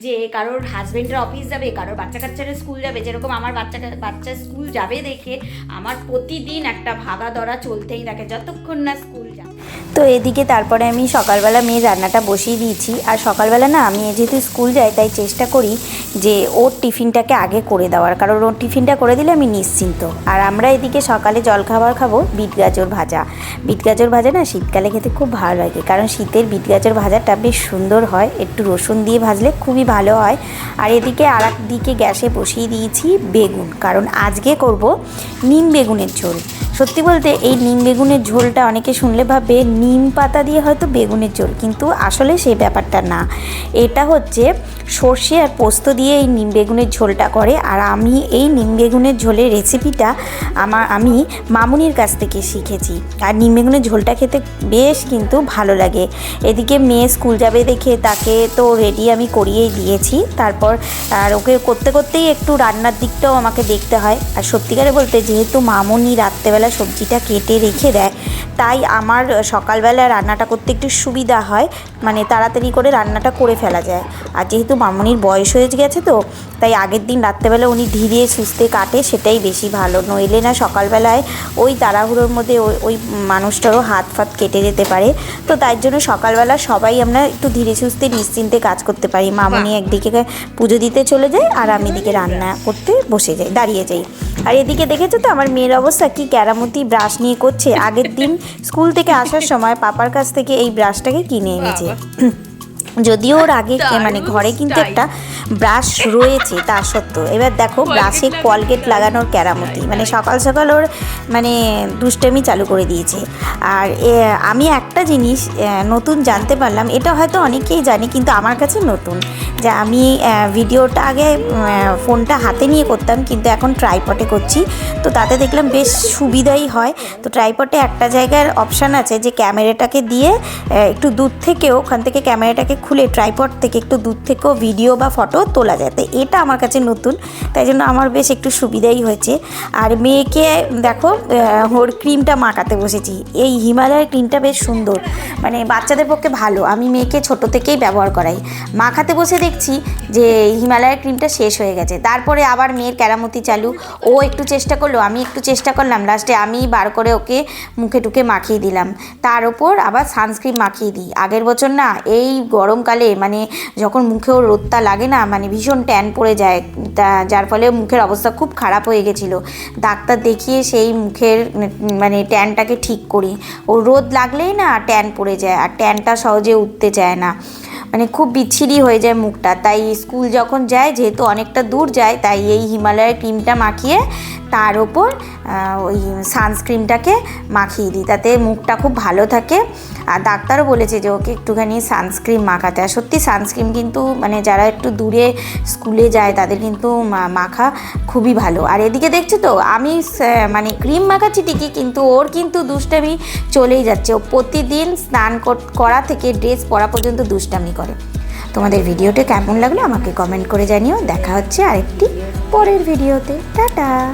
যে কারোর হাজব্যান্ডের অফিস যাবে, কারোর বাচ্চা কাচ্চারা স্কুল যাবে, যেরকম আমার বাচ্চা বাচ্চা স্কুল যাবে দেখে আমার প্রতিদিন একটা ভাগা দড়া চলতেই থাকে, যতক্ষণ না স্কুল যাবে তো এদিকে তারপরে আমি সকালবেলা মেয়ে রান্নাটা বসিয়ে দিয়েছি। আর সকালবেলা না, আমি যেহেতু স্কুল যাই, তাই চেষ্টা করি যে ওর টিফিনটাকে আগে করে দেওয়ার। কারণ ওর টিফিনটা করে দিলে আমি নিশ্চিন্ত। আর আমরা এদিকে সকালে জলখাবার খাব, বিট গাজর ভাজা। বিট গাজর ভাজা না শীতকালে খেতে খুব ভালো লাগে। কারণ শীতের বিট গাজর ভাজাটা বেশ সুন্দর হয়। একটু রসুন দিয়ে ভাজলে খুবই ভালো হয়। আর এদিকে আর দিকে গ্যাসে বসিয়ে দিয়েছি বেগুন। কারণ আজকে করব নিম বেগুনের ঝোল। সত্যি বলতে এই নিম বেগুনের ঝোলটা অনেকে শুনলে ভাবে নিম পাতা দিয়ে হয়তো বেগুনের ঝোল, কিন্তু আসলে সেই ব্যাপারটা না। এটা হচ্ছে সর্ষে আর পোস্ত দিয়ে এই নিম বেগুনের ঝোলটা করে, আর আমি এই নিম বেগুনের ঝোলের রেসিপিটা আমার, আমি মামুনির কাছ থেকে শিখেছি। আর নিম বেগুনের ঝোলটা খেতে বেশ কিন্তু ভালো লাগে। এদিকে মেয়ে স্কুল যাবে দেখে তাকে তো রেডি আমি করিয়েই দিয়েছি। তারপর, আর ওকে করতে করতেই একটু রান্নার দিকটাও আমাকে দেখতে হয়। আর সত্যিকারে বলতে যেহেতু মামুনি রাত্রেবেলা সবজিটা কেটে রেখে দেয়। তাই আমার সকালবেলা রান্নাটা করতে একটু সুবিধা হয়। মানে তাড়াতাড়ি করে রান্নাটা করে ফেলা যায়। আর যেহেতু মামুনির বয়স হয়ে গেছে তো তাই আগের দিন রাত্রেবেলা উনি ধীরে সুস্থে কাটে সেটাই বেশি ভালো। নইলে না সকালবেলায় ওই তাড়াহুড়োর মধ্যে ওই ওই মানুষটারও হাত ফাত কেটে যেতে পারে। তো তাই জন্য সকালবেলা সবাই আমরা একটু ধীরে সুস্থে নিশ্চিন্তে কাজ করতে পারি। মামুনি একদিকে পুজো দিতে চলে যায় আর আমি এদিকে রান্না করতে বসে যাই দাঁড়িয়ে যাই। আর এদিকে দেখেছ তো আমার মেয়ের অবস্থা? কি ক্যারামতি ব্রাশ নিয়ে করছে? আগের দিন স্কুল থেকে আসার সময় পাপার কাছ থেকে এই ব্রাশটাকে কিনে এনেছে। যদিও ওর আগে মানে ঘরে কিন্তু একটা ব্রাশ রয়েছে তা সত্ত্বেও। এবার দেখো ব্রাশে কলগেট লাগানোর ক্যারামতি মানে সকাল সকাল ওর মানে দুষ্টামি চালু করে দিয়েছে। আর আমি একটা জিনিস নতুন জানতে পারলাম এটা হয়তো অনেকেই জানে কিন্তু আমার কাছে নতুন। যে আমি ভিডিওটা আগে ফোনটা হাতে নিয়ে করতাম, কিন্তু এখন ট্রাইপটে করছি। তো তাতে দেখলাম বেশ সুবিধাই হয়। তো ট্রাইপটে একটা জায়গার অপশান আছে যে ক্যামেরাটাকে দিয়ে একটু দূর থেকেও, ওখান থেকে ক্যামেরাটাকে খুলে ট্রাইপট থেকে একটু দূর থেকেও ভিডিও বা ফটো তোলা যায়। তো এটা আমার কাছে নতুন, তাই জন্য আমার বেশ একটু সুবিধাই হয়েছে। আর মেয়েকে, দেখো হোর ক্রিমটা মাখাতে বসেছি। এই হিমালয়ের ক্রিমটা বেশ সুন্দর। মানে বাচ্চাদের পক্ষে ভালো। আমি মেয়েকে ছোট থেকেই ব্যবহার করাই। মাখাতে বসে দেখছি যে হিমালয়ের ক্রিমটা শেষ হয়ে গেছে। তারপরে আবার মেয়ের কেরামতি চালু। ও একটু চেষ্টা করল, আমি একটু চেষ্টা করলাম। লাস্টে আমি বার করে ওকে মুখে টুকে মাখিয়ে দিলাম। তার ওপর আবার সানস্ক্রিন মাখিয়ে দিই। আগের বছর না, এই গরমকালে মানে যখন মুখেও রোদটা লাগে না মানে ভীষণ ট্যান পড়ে যায়। যার ফলে মুখের অবস্থা খুব খারাপ হয়ে গেছিল। ডাক্তার দেখিয়ে সেই মুখের মানে ট্যানটাকে ঠিক করি। ও রোদ লাগলেই না ট্যান পড়ে যায়, আর ট্যানটা সহজে উঠতে চায় না। মানে খুব বিচ্ছিরি হয়ে যায় মুখটা। তাই স্কুল যখন যায়, যেহেতু অনেকটা দূর যায়, তাই এই হিমালয়ের ক্রিমটা মাখিয়ে তার ওপর ওই সানস্ক্রিনটাকে মাখিয়ে দিই, তাতে মুখটা খুব ভালো থাকে। আর ডাক্তারও বলেছে যে ওকে একটুখানি সানস্ক্রিন মাখাতে। আর সত্যি সানস্ক্রিন কিন্তু মানে যারা একটু দূরে স্কুলে যায়, তাদের কিন্তু মাখা খুবই ভালো। আর এদিকে দেখছ তো, আমি মানে ক্রিম মাখাচ্ছি ঠিকই, কিন্তু ওর কিন্তু দুষ্টামি চলেই যাচ্ছে। ও প্রতিদিন স্নান কর- থেকে ড্রেস পরা পর্যন্ত দুষ্টামি করে। তোমাদের ভিডিওটা কেমন লাগল আমাকে কমেন্ট করে জানিও। দেখা হচ্ছে আরেকটি পরের ভিডিওতে। টাটা!